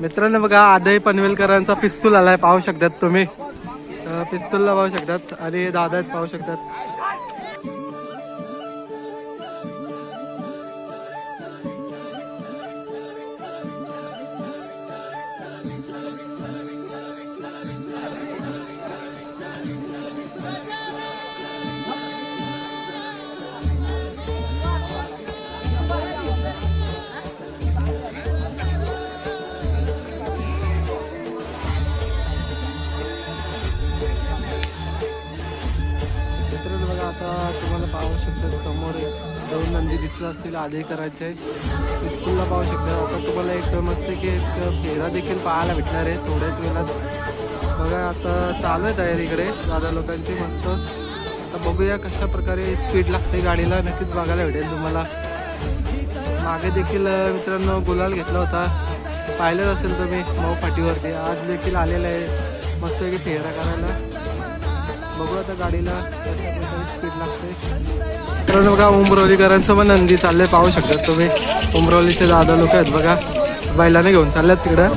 मित्रांनो बघा आदय पनवेलकरांचा पिस्तूल आलाय पाहू शकतात तुम्ही. पिस्तूलला पाहू शकतात आणि दादा पाहू शकतात. त्याच्यासमोर दोन नंदी दिसला असतील करायचे पिस्तूलला पाहू शकता. आता तुम्हाला एक मस्त की एक फेरा देखील पाहायला भेटणार आहे थोड्याच वेळात. बघा आता चालू आहे तयारीकडे दादा लोकांची मस्त. आता बघूया कशा प्रकारे स्पीड लागते गाडीला. नक्कीच बघायला भेटेल तुम्हाला. मागे देखील मित्रांनो गुलाल घेतला होता. पाहिलंच असेल तुम्ही मऊ फाटीवरती आज देखील आलेलं आहे. मस्तपैकी फेरा करायला. बघू आता गाडीला कशा प्रकारे स्पीड लागते. तर बघा उमरवलीकरांचं पण नंदी चाललंय पाहू शकतात तुम्ही. उमरवलीचे दादा लोक आहेत बघा. बैलाने घेऊन चालल्यात तिकडं.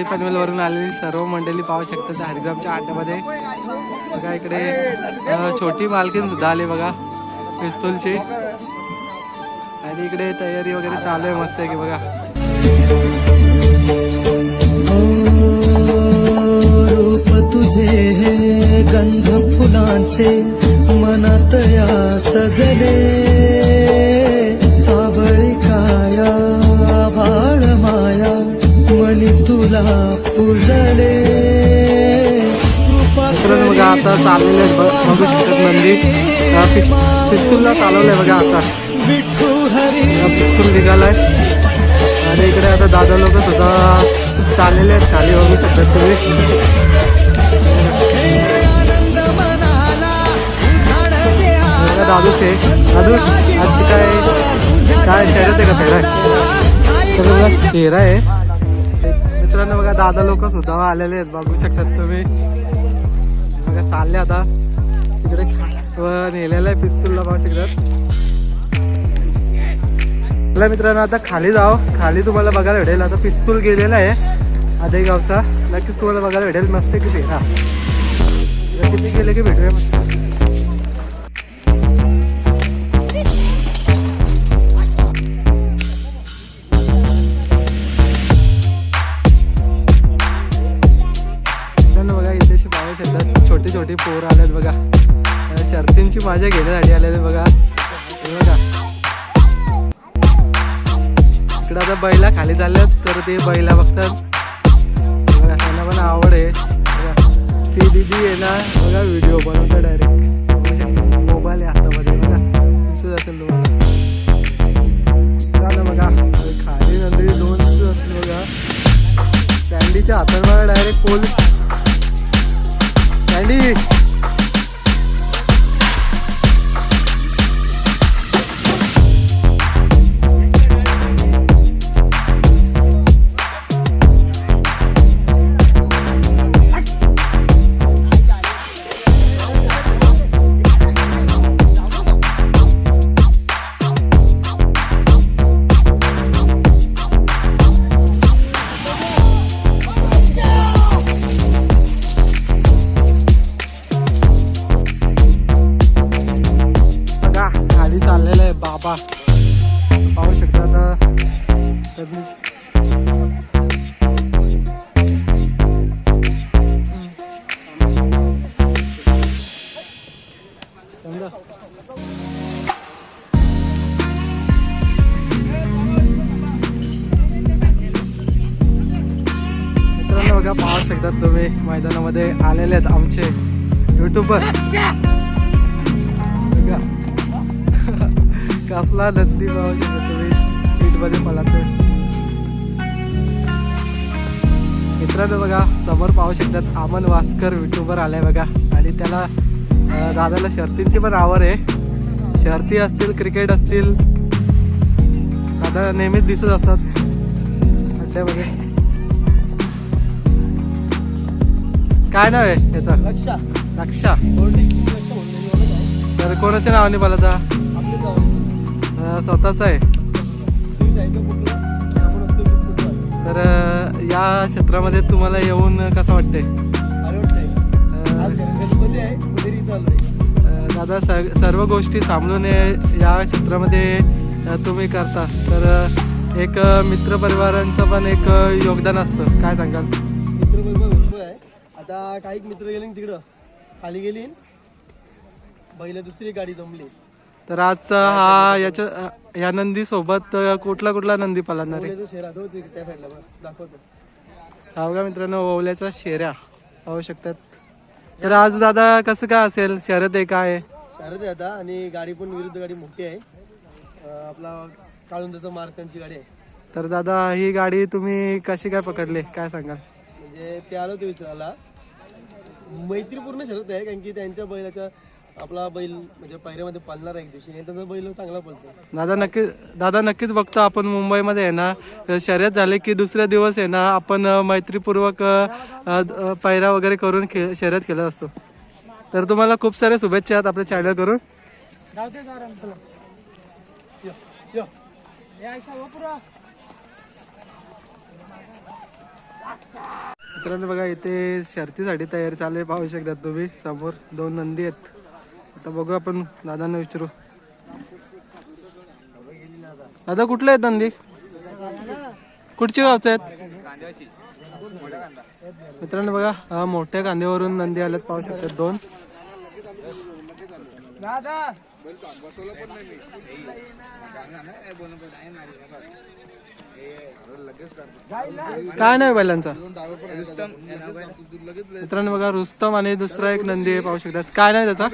आदई पनवेलवरून आलेली सर्व मंडळी पाहू शकतात हरिग्रामच्या आट्यामध्ये बघा इकडे छोटी मालकीन सुद्धा आली बघा पिस्तूलची. आणि इकडे तयारी वगैरे चालू आहे मस्त आहे की बघा. रूप तुझे हे गंध फुलांचे मनात या सजले. सावळी काया तुला पूजले. बघा आता चाललेले आहेत ब- बघू अं, पिस- पिस्तूलला चालवलंय बघा आता. पिस्तूल निघालाय. आणि इकडे आता दादा लोक सुद्धा चाललेले आहेत खाली बघू शकतात तुम्ही. दादूच आहे. दादूस आजची काय काय शर्यत आहे का फेरा आहे फेरा आहे. मित्रांनो बघा दादा लोक सुद्धा आलेले आहेत. बघू शकतात तुम्ही. बघा चालले आता. तिकडे नेलेलं आहे पिस्तूलला पाहू शकतात चला मित्रांनो आता खाली जाओ खाली तुम्हाला बघायला भेटेल. आता पिस्तूल गेलेला आहे आधे गावचा नक्कीच तुम्हाला बघायला भेटेल. मस्त किती हा. किती गेले की भेटूया? मस्त शकतात पोर आल्यात बघा. शर्तींची मजा घेण्यासाठी आल्यात बघा. हे बघा. इकडं आता बैला खाली चालल्यात तर ते बैला बघतात. बघा त्यांना पण आवड आहे. ती दिदी आहे ना बघा व्हिडिओ बनवतो डायरेक्ट मोबाईल आहे हातामध्ये बघा. दिसत असेल तुम्हाला. झालं बघा. खाली नंतर दोन दिसत बघा. कॅन्डीच्या हातात बघा डायरेक्ट पोल कॅन्डी बघा बाबा. पाहू शकता आता. त्यांनी मित्रांनो बघा पाहू शकतात तुम्ही मैदानामध्ये आलेले आहेत आमचे युट्यूबर कसला नंदी तुम्ही मध्ये पळातोय मित्रांनो बघा समोर पाहू शकतात अमन वास्कर युट्यूबर आलाय बघा. आणि त्याला दादाला शर्तींची पण आवड आहे. शर्ती असतील क्रिकेट असतील दादा नेहमीच दिसत असतात. अड्ड्यामध्ये काय नाव आहे याचं? लक्षा लक्षा बोर्डिंग लक्ष बोललेली ओळख आहे. तर कोणाच्या नावाने बोलायचा? आपले स्वतःचा आहे. तर या क्षेत्रामध्ये तुम्हाला येऊन कसं वाटतंय? आहे दादा सर्व गोष्टी सांभाळून या क्षेत्रामध्ये तुम्ही करता. तर एक मित्र मित्रपरिवारांचं पण एक योगदान असतं. काय सांगाल? मित्र भरपूर आहे आता काही मित्र गेले तिकडं. खाली गेली. पहिल्या दुसरी गाडी जमली. तर आजचा हा याच्या या नंदी सोबत कुठला कुठला नंदी पळणार आहे? पुण्याचं शहर आता होते त्या साईडला बघ दाखवतो. हा बघा मित्रांनो ओवल्याचा शेऱ्या पाहू शकतात. तर आज दादा कसं काय असेल? शर्यत आहे काय आहे? आहे आता आणि गाडी पण विरुद्ध गाडी मोठी आहे. अं, आपला काळुंदाचा मार्कनची गाडी आहे. तर दादा ही गाडी तुम्ही कशी काय पकडली? काय सांगाल? म्हणजे ते आलं ते विचारायला मैत्रीपूर्ण शरत आहे कारण की त्यांच्या बैलाच्या आपला बैल म्हणजे पायऱ्यामध्ये पालणार आहे एक दिवशी. आणि त्यांचा बैल चांगला पळतो. दादा नक्की दादा नक्कीच बघतो आपण मुंबईमध्ये आहे ना. शर्यत झाली की दुसऱ्या दिवस आहे ना आपण मैत्रीपूर्वक पायऱ्या वगैरे करून खे शर्यत केलं असतो. तर तुम्हाला खूप साऱ्या शुभेच्छा आहेत आपल्या चॅनल करून यो, यो. मित्रांनो बघा इथे शर्तीसाठी तयारी चालू आहे. पाहू शकतात तुम्ही समोर दोन नंदी आहेत. आता बघू आपण दादांना विचारू. दादा कुठले आहेत नंदी? कुठचे गावचे आहेत? मित्रांनो बघा मोठ्या कांद्यावरून नंदी आल्यात पाहू शकतात दोन. काय नाही बैलांचा. मित्रांनो बघा रुस्तम आणि दुसरा एक नंदी आहे पाहू शकतात. काय नाही त्याचा?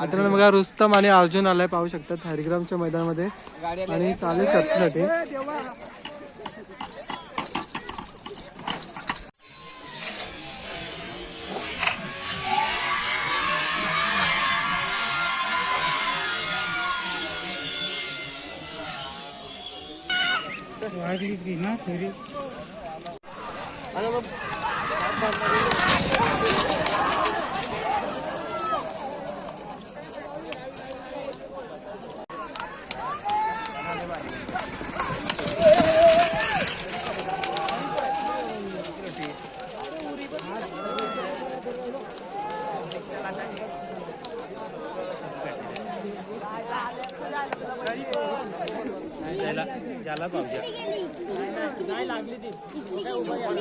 मित्रांनो बघा रुस्तम आणि अर्जुन आलाय पाहू शकतात हरिग्रामच्या मैदानामध्ये. आणि चालेल Hayırlı günler. Buyurun.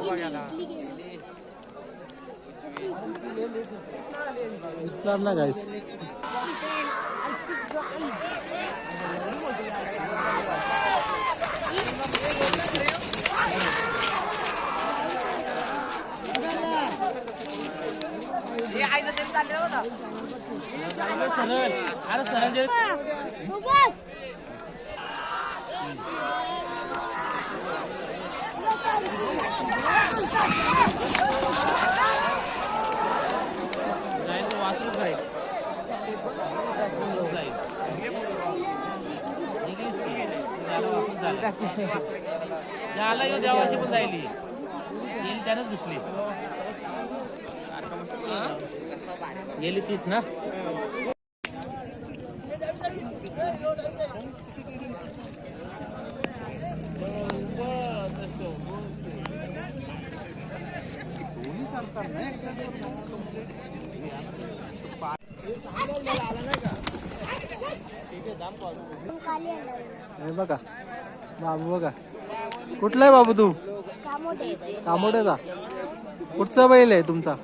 शर्तीसाठी आणि मग दिसणार ना गाईस याला येऊ देवाशी पण जायली. येईल त्यानंच घुसली. गेली तीस ना? बघा. बाबू बघा. कुठला आहे बाबू तू? कामोड्याचा कुठचा बैल आहे तुमचा?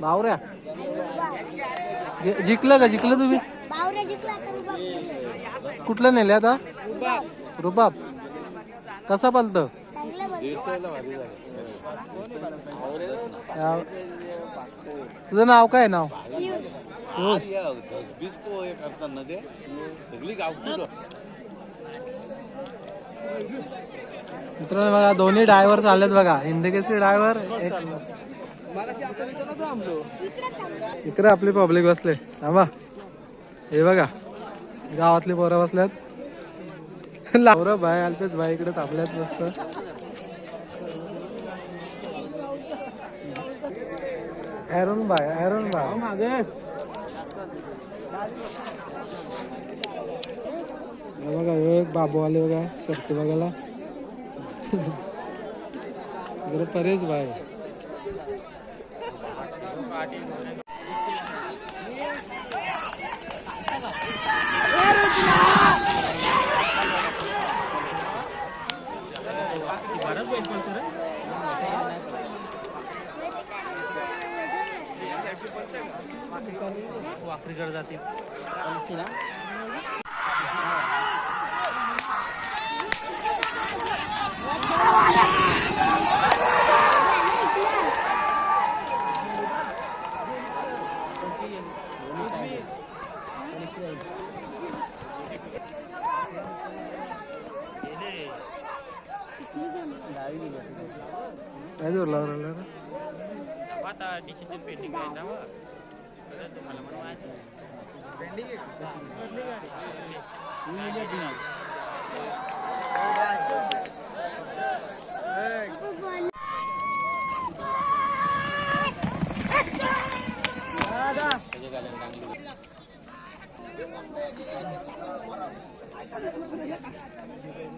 बावऱ्या. जिंकलं का? जिंकलं तुम्ही. कुठलं नेले आता? रुबाब. कसा पालतं? तुझं नाव काय आहे नाव? करताना ते सगळी गावठी मित्रांनो बघा दोन्ही ड्रायव्हर चाललेत बघा. हिंदकेसरी ड्रायव्हर एक इकडे आपली पब्लिक बसले. थांबा. हे बघा. गावातली पोरं बसल्यात लावर बाय अल्पेच बाय इकडे तापल्यात मस्त. ॲरोन बाय ॲरोन बाय मागे. बघा हे एक बाबू आले बघा शक्ती बघायला. इकडे परेश भाई. वाकरीकडे जाते काय जोरला बरं आता डिसिजन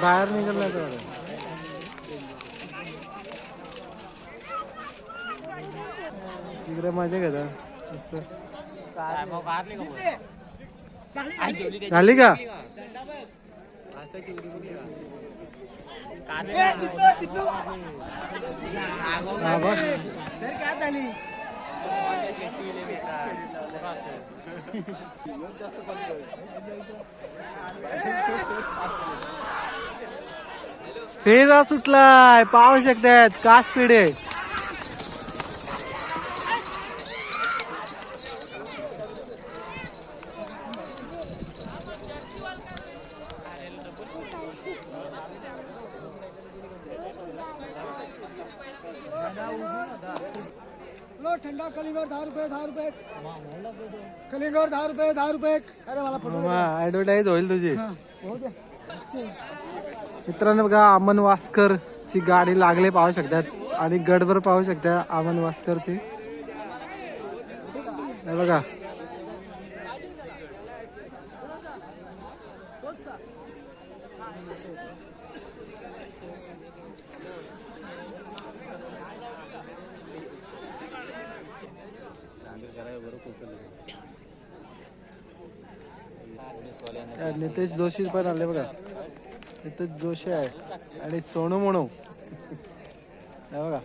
बाहेर निघाला तर इकडे मजा घेता मस्त काय मग काढली का मग? आई जेवली त्याची. झाली का फेरा सुटलाय पाहू शकतात स्पीड पिढे. लो ठंडा कलिंगड दहा रुपये दहा रुपये. कलिंगड दहा रुपये दहा रुपये. अरे मला ऍडव्हर्टाईज होईल तुझी. मित्रांनो बघा अमन वास्कर ची गाडी लागले पाहू शकतात आणि गडभर पाहू शकता अमन वास्करची. हे बघा. नितेश जोशी पण आले बघा. नितेश जोशी आहे. आणि सोनू म्हणू. बघा.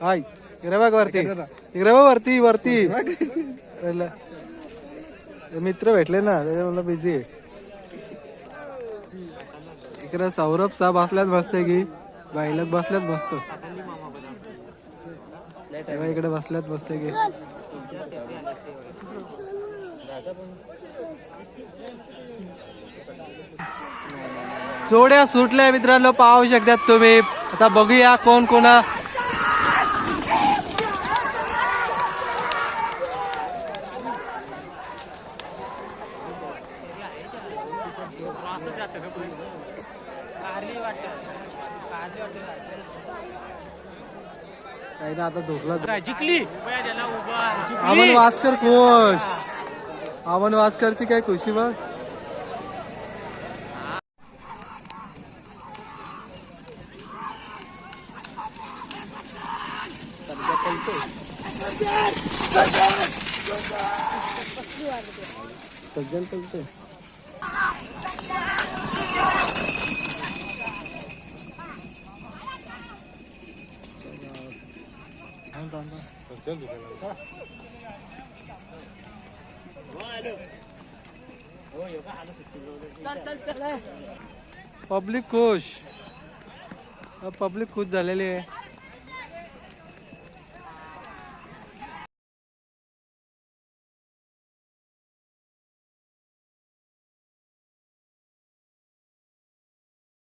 हाय. इकडे बघ वरती. इकडे बघ. वरती वरती. मित्र भेटले ना त्याच्यामुळे बिझी आहे. इकडे सौरभ सा बसल्यात मस्त की बाईला बसल्यात मस्त तेव्हा इकडे बसल्यात मस्त की. जोड्या सुटल्या मित्रांनो पाहू शकतात तुम्ही. आता बघूया कोण कोणा काही ना आता धोकला जिंकली. अमन वास्कर खुश. अमन वास्करची काय खुशी बघ. सज्जन पलतोय पब्लिक खुश पब्लिक खुश झालेली आहे